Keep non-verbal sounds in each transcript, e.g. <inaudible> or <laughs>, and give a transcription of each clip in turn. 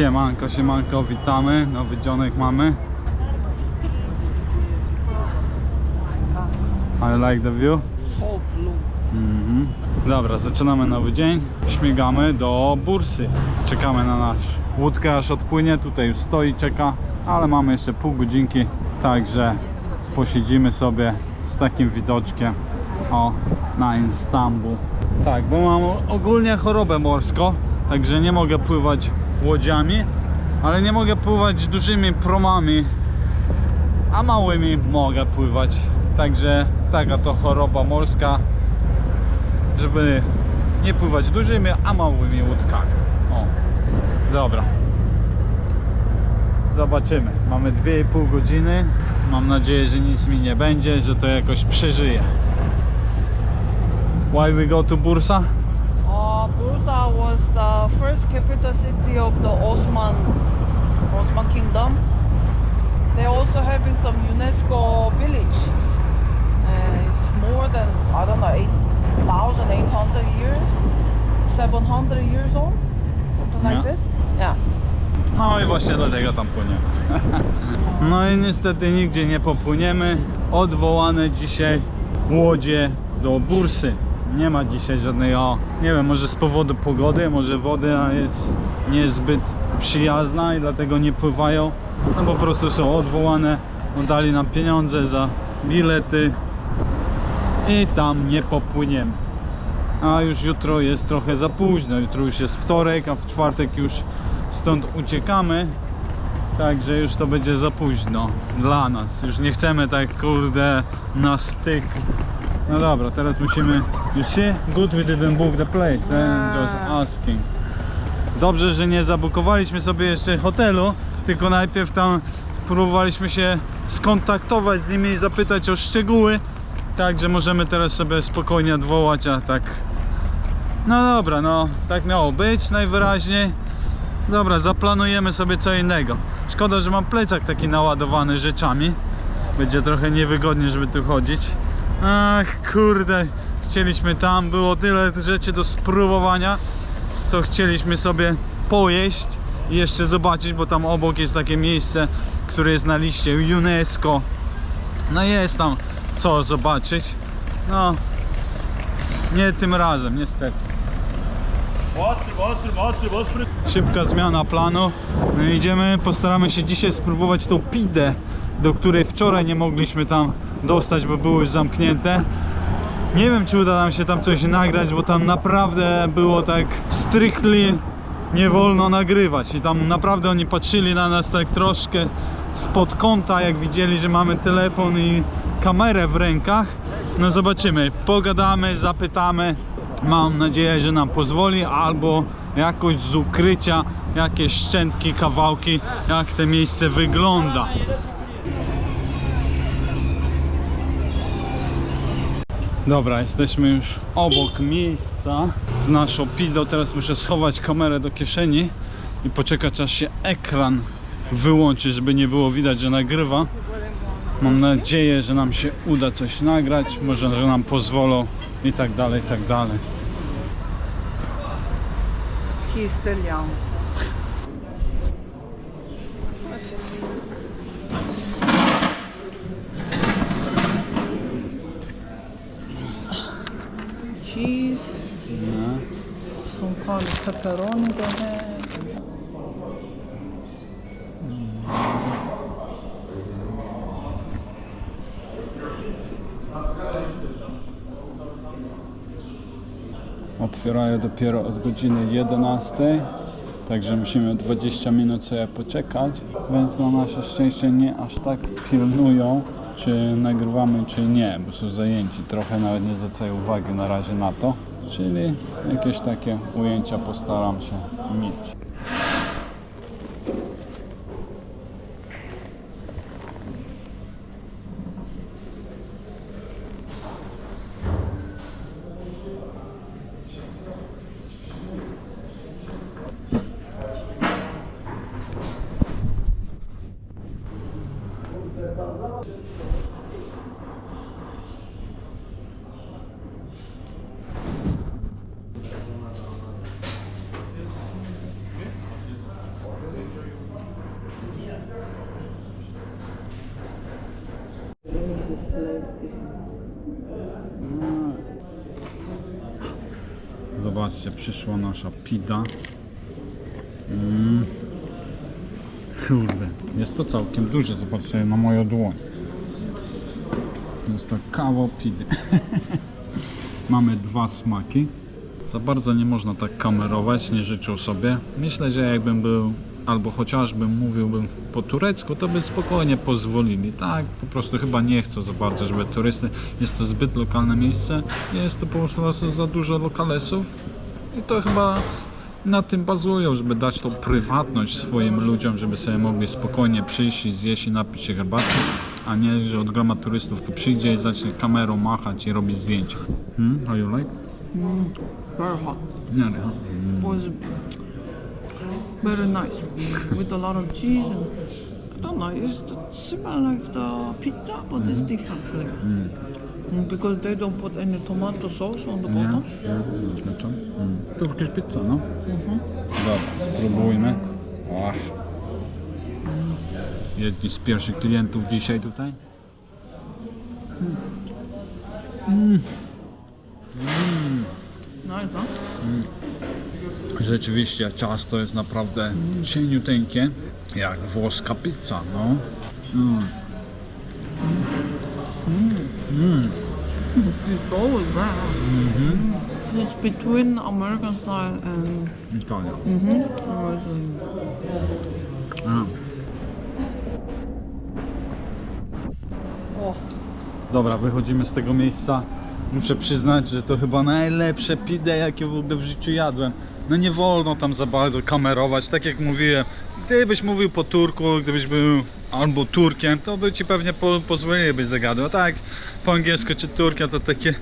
Siemanko, siemanko, witamy. Nowy dzionek mamy. I like the view. So blue. Mhm. Dobra, zaczynamy nowy dzień. Śmigamy do bursy. Czekamy na nasz łódkę aż odpłynie. Tutaj już stoi, czeka, ale mamy jeszcze pół godzinki, także posiedzimy sobie z takim widoczkiem o na Istanbul. Tak, bo mam ogólnie chorobę morską, także nie mogę pływać łodziami, ale nie mogę pływać dużymi promami, a małymi mogę pływać. Także taka to choroba morska żeby nie pływać dużymi, a małymi łódkami. O, dobra. Zobaczymy. Mamy 2,5 godziny. Mam nadzieję, że nic mi nie będzie, że to jakoś przeżyję. Why we go to Bursa? Bursa was the first capital city of the Osman Osman Kingdom. They're also having some UNESCO village. Uh, it's more than I don't know 8,800 years, 700 years old, something like Yeah. this. Yeah. No i właśnie dlatego tam płyniemy. <laughs> No i niestety nigdzie nie popłyniemy. Odwołane dzisiaj łodzie do bursy. Nie ma dzisiaj żadnej, o, nie wiem, może z powodu pogody, może woda jest niezbyt przyjazna i dlatego nie pływają. No po prostu są odwołane, no dali nam pieniądze za bilety i tam nie popłyniemy. A już jutro jest trochę za późno. Jutro już jest wtorek, a w czwartek już stąd uciekamy. Także już to będzie za późno dla nas. Już nie chcemy tak kurde na styk. No dobra, teraz musimy. You see? Good we didn't book the place. I'm just asking. Dobrze, że nie zabukowaliśmy sobie jeszcze hotelu, tylko najpierw tam próbowaliśmy się skontaktować z nimi i zapytać o szczegóły. Także możemy teraz sobie spokojnie odwołać, a tak. No dobra, no tak miało być najwyraźniej. Dobra, zaplanujemy sobie co innego. Szkoda, że mam plecak taki naładowany rzeczami. Będzie trochę niewygodnie, żeby tu chodzić. Ach, kurde, chcieliśmy tam, było tyle rzeczy do spróbowania, co chcieliśmy sobie pojeść i jeszcze zobaczyć, bo tam obok jest takie miejsce, które jest na liście UNESCO. No jest tam co zobaczyć. No, nie tym razem, niestety. Mocny, mocny, mocny, mocny. Szybka zmiana planu. No idziemy, postaramy się dzisiaj spróbować tą pidę, do której wczoraj nie mogliśmy tam dostać, bo były już zamknięte. Nie wiem, czy uda nam się tam coś nagrać, bo tam naprawdę było tak strictly nie wolno nagrywać i tam naprawdę oni patrzyli na nas tak troszkę spod kąta, jak widzieli, że mamy telefon i kamerę w rękach. No zobaczymy, pogadamy, zapytamy. Mam nadzieję, że nam pozwoli albo jakoś z ukrycia jakieś szczętki, kawałki, jak to miejsce wygląda. Dobra, jesteśmy już obok miejsca z naszą pidą. Teraz muszę schować kamerę do kieszeni i poczekać aż się ekran wyłączy, żeby nie było widać, że nagrywa. Mam nadzieję, że nam się uda coś nagrać, może, że nam pozwolą i tak dalej, i tak dalej. Cheese, No. some kind of pepperoni they have. Otwierają dopiero od godziny 11, także musimy 20 minut sobie poczekać, więc na nasze szczęście nie aż tak pilnują, czy nagrywamy, czy nie, bo są zajęci. Trochę nawet nie zwracają uwagi na razie na to, czyli jakieś takie ujęcia postaram się mieć. Zobaczcie, przyszła nasza pida. Mm. Kurde, jest to całkiem duże. Zobaczcie na moją dłoń. Jest to kawał pidy. <laughs> Mamy dwa smaki. Za bardzo nie można tak kamerować, nie życzą sobie. Myślę, że jakbym był, albo chociażbym mówiłbym po turecku, to by spokojnie pozwolili. Tak, po prostu chyba nie chcą za bardzo, żeby turysty. Jest to zbyt lokalne miejsce, jest to po prostu za dużo lokalesów i to chyba na tym bazują, żeby dać tą prywatność swoim ludziom, żeby sobie mogli spokojnie przyjść i zjeść i napić się herbaty, a nie, że od groma turystów tu przyjdzie i zacznie kamerą machać i robić zdjęcia. Hmm? How you like? Very hot. Nie, nie. Was very nice with a lot of cheese and I don't know. It's similar like the pizza, but it's different flavor. Mm, Because they don't put any tomato sauce on the Nie? bottom. Dlaczego? Mm. Turkish pizza, no. Dobra, spróbujmy. Ach. Jedni z pierwszych klientów dzisiaj tutaj. Nice, no? Rzeczywiście ciasto jest naprawdę cieniuteńkie, jak włoska pizza, no. Mm. It's always there. It's between American style and Italia. A. Oh, Dobra, wychodzimy z tego miejsca. Muszę przyznać, że to chyba najlepsze pide, jakie w ogóle w życiu jadłem. No nie wolno tam za bardzo kamerować, tak jak mówiłem. Gdybyś mówił po turku, gdybyś był albo Turkiem, to by ci pewnie po, pozwolili byś zagadał. A tak, po angielsku czy Turkia to takie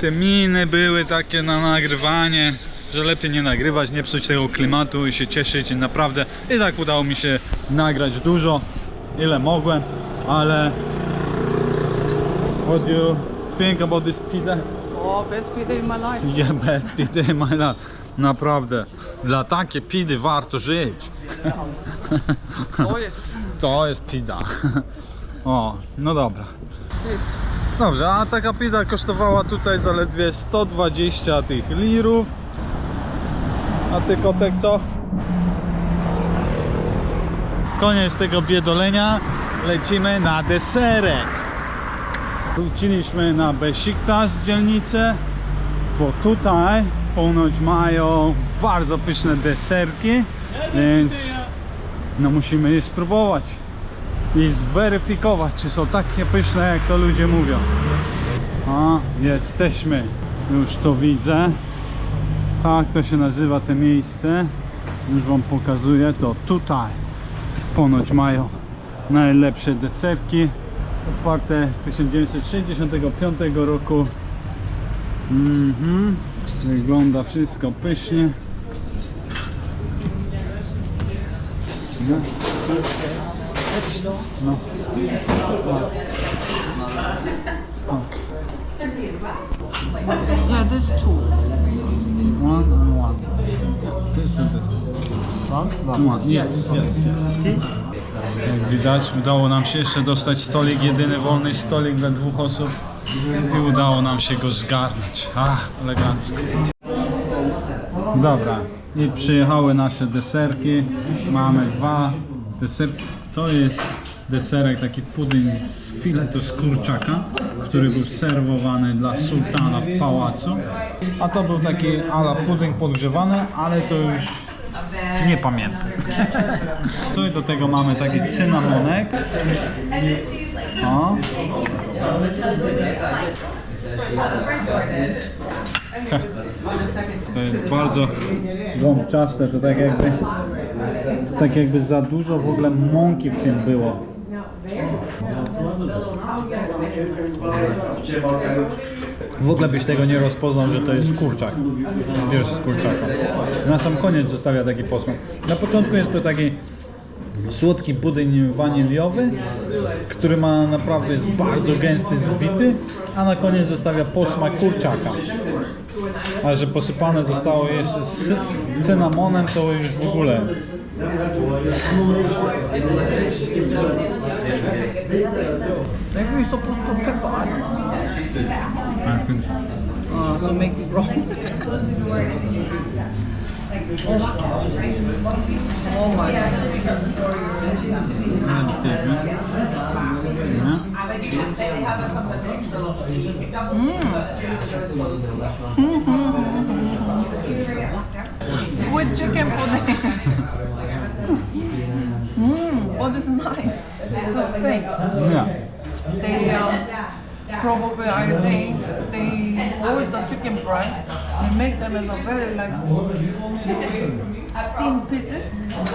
te miny były takie na nagrywanie, że lepiej nie nagrywać, nie psuć tego klimatu i się cieszyć i naprawdę i tak udało mi się nagrać dużo, ile mogłem, ale What you think about this pizza? oh, best pizza in my life. Yeah, best pizza in my life. Naprawdę. Dla takiej pidy warto żyć. Oh, yes. To jest pida. O, no dobra. Dobrze, a taka pida kosztowała tutaj zaledwie 120 tych lirów. A ty kotek co? Koniec tego biedolenia. Lecimy na deserek. Wróciliśmy na Besiktas dzielnicę, bo tutaj ponoć mają bardzo pyszne deserki, więc no musimy je spróbować i zweryfikować, czy są takie pyszne, jak to ludzie mówią. A, jesteśmy. Już to widzę. Tak to się nazywa te miejsce. Już wam pokazuję to tutaj. Ponoć mają najlepsze deserki. Otwarte z 1965 roku. Mhm. Wygląda wszystko pysznie. No. No. Okay. Yeah, two. One and one. This and this. One? Yes, yes. Jak widać udało nam się jeszcze dostać stolik, jedyny wolny stolik dla dwóch osób i udało nam się go zgarnąć. Ach, elegancko. Dobra, i przyjechały nasze deserki. Mamy dwa deserki. To jest deserek, taki pudding z filetu z kurczaka, który był serwowany dla sułtana w pałacu. A to był taki ala pudding podgrzewany, ale to już nie pamiętam. Tu i do tego mamy taki cynamonek. O. To jest bardzo gąbczaste, to tak jakby tak jakby za dużo w ogóle mąki w tym było. W ogóle byś tego nie rozpoznał, że to jest kurczak. Wiesz, z kurczaka. Na sam koniec zostawia taki posmak. Na początku jest to taki słodki pudding waniliowy, który ma naprawdę jest bardzo gęsty, zbity, a na koniec zostawia posmak kurczaka. A że posypane zostało jeszcze z cynamonem, to już w ogóle. We're supposed to put pepper. I don't know. I think so. Uh, so make it wrong. Oh my god. Sweet chicken pudding. Mmm, what is nice? To steak. Nie. They um, probably I think they hold the chicken breast and make them as a very like thin pieces.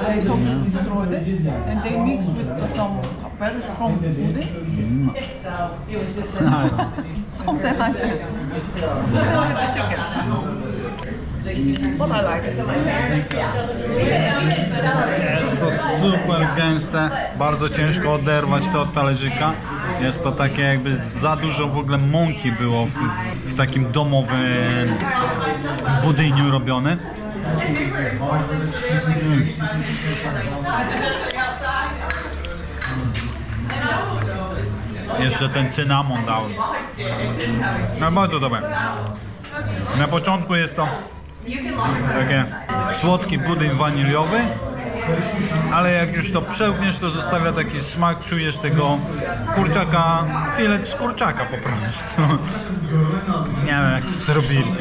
They totally destroyed it and they mix with some very strong pudding. <laughs> Something like that. <laughs> <laughs> Something with the chicken. Jest to super gęste, bardzo ciężko oderwać to od talerzyka. Jest to takie jakby za dużo w ogóle mąki było w, w takim domowym budyniu robione. Mm. Jeszcze ten cynamon dałem. No bardzo dobre. Na początku jest to takie słodki budyń waniliowy, ale jak już to przełkniesz, to zostawia taki smak, czujesz tego kurczaka, filet z kurczaka po prostu. <laughs> Nie wiem jak to zrobili.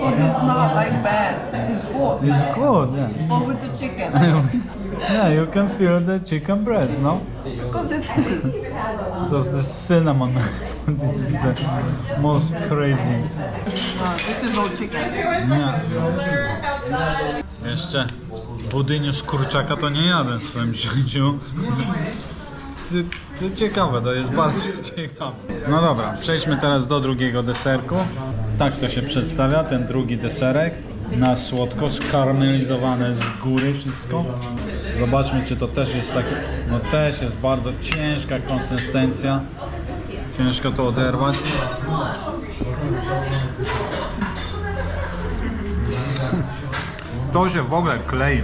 But it's not like bad. It's good. It's good, yeah. But with the chicken. <laughs> Yeah, you can feel the chicken breast, no? Because it's Just the cinnamon. <laughs> this is the most crazy. this is all chicken. Nie. Jeszcze budyniu z kurczaka to nie jadłem w swoim życiu. To, to ciekawe, to jest bardzo <laughs> ciekawe. No dobra, przejdźmy teraz do drugiego deserku. Tak to się przedstawia, ten drugi deserek. Na słodko, skarmelizowane z góry wszystko. Zobaczmy, czy to też jest takie... No też jest bardzo ciężka konsystencja. Ciężko to oderwać. <laughs> To się w ogóle klei.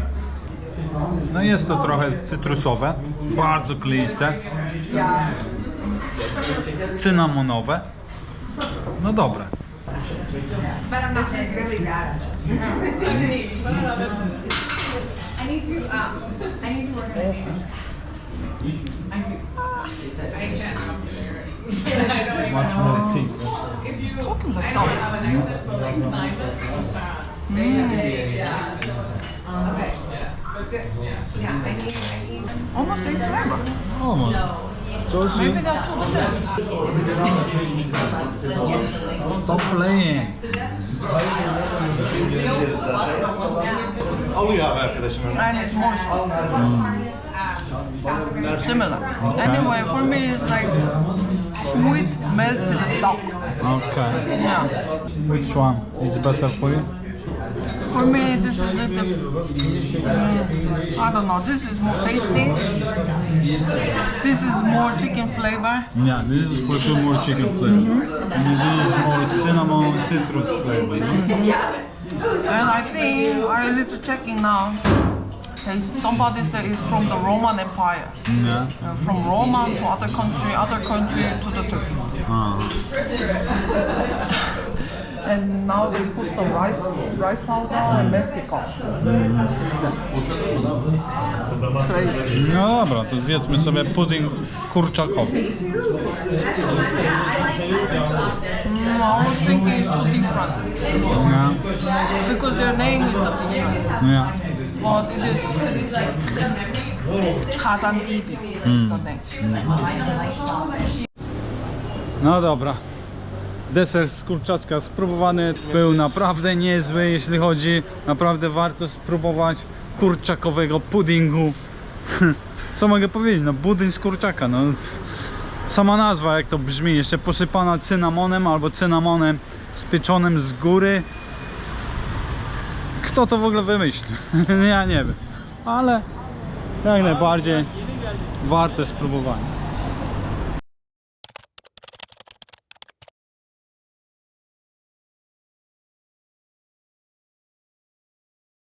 No jest to trochę cytrusowe, bardzo kleiste. Cynamonowe. No dobre. But I'm not really bad. <laughs> I need to um I need to work on it. I do. I can. Much more tea. It's totally dumb. Yeah, I need I need Almost same flavor. Almost. Coś Maybe not two the same. Stop playing. Oh, Alıyor abi arkadaşım. And it's more sweet. Hmm. Similar. Anyway, for me it's like sweet melted duck. Okay. Yeah. Which one is better for you? For me, this is little. Mm, I don't know. This is more tasty. This is more chicken flavor. Yeah, this is for sure more chicken flavor. And this is more cinnamon citrus flavor. no? And I think I little checking now. And somebody said it's from the Roman Empire. Yeah. Uh, from Roma to other country, other country to the Turkey. Ah. <laughs> And now they put some rice, rice powder and. No dobra, to zjedzmy sobie pudding kurczakowy. Mm, I was thinking it's too different Yeah. because their name is not different. Yeah. But it is Kazan Dibi is the name. No dobra. Deser z kurczaczka spróbowany był naprawdę niezły, jeśli chodzi, naprawdę warto spróbować kurczakowego puddingu. <laughs> Co mogę powiedzieć, no budyń z kurczaka, no sama nazwa jak to brzmi, jeszcze posypana cynamonem albo cynamonem spieczonym z góry. Kto to w ogóle wymyślił? <laughs> ja nie wiem, ale jak najbardziej warte spróbowania.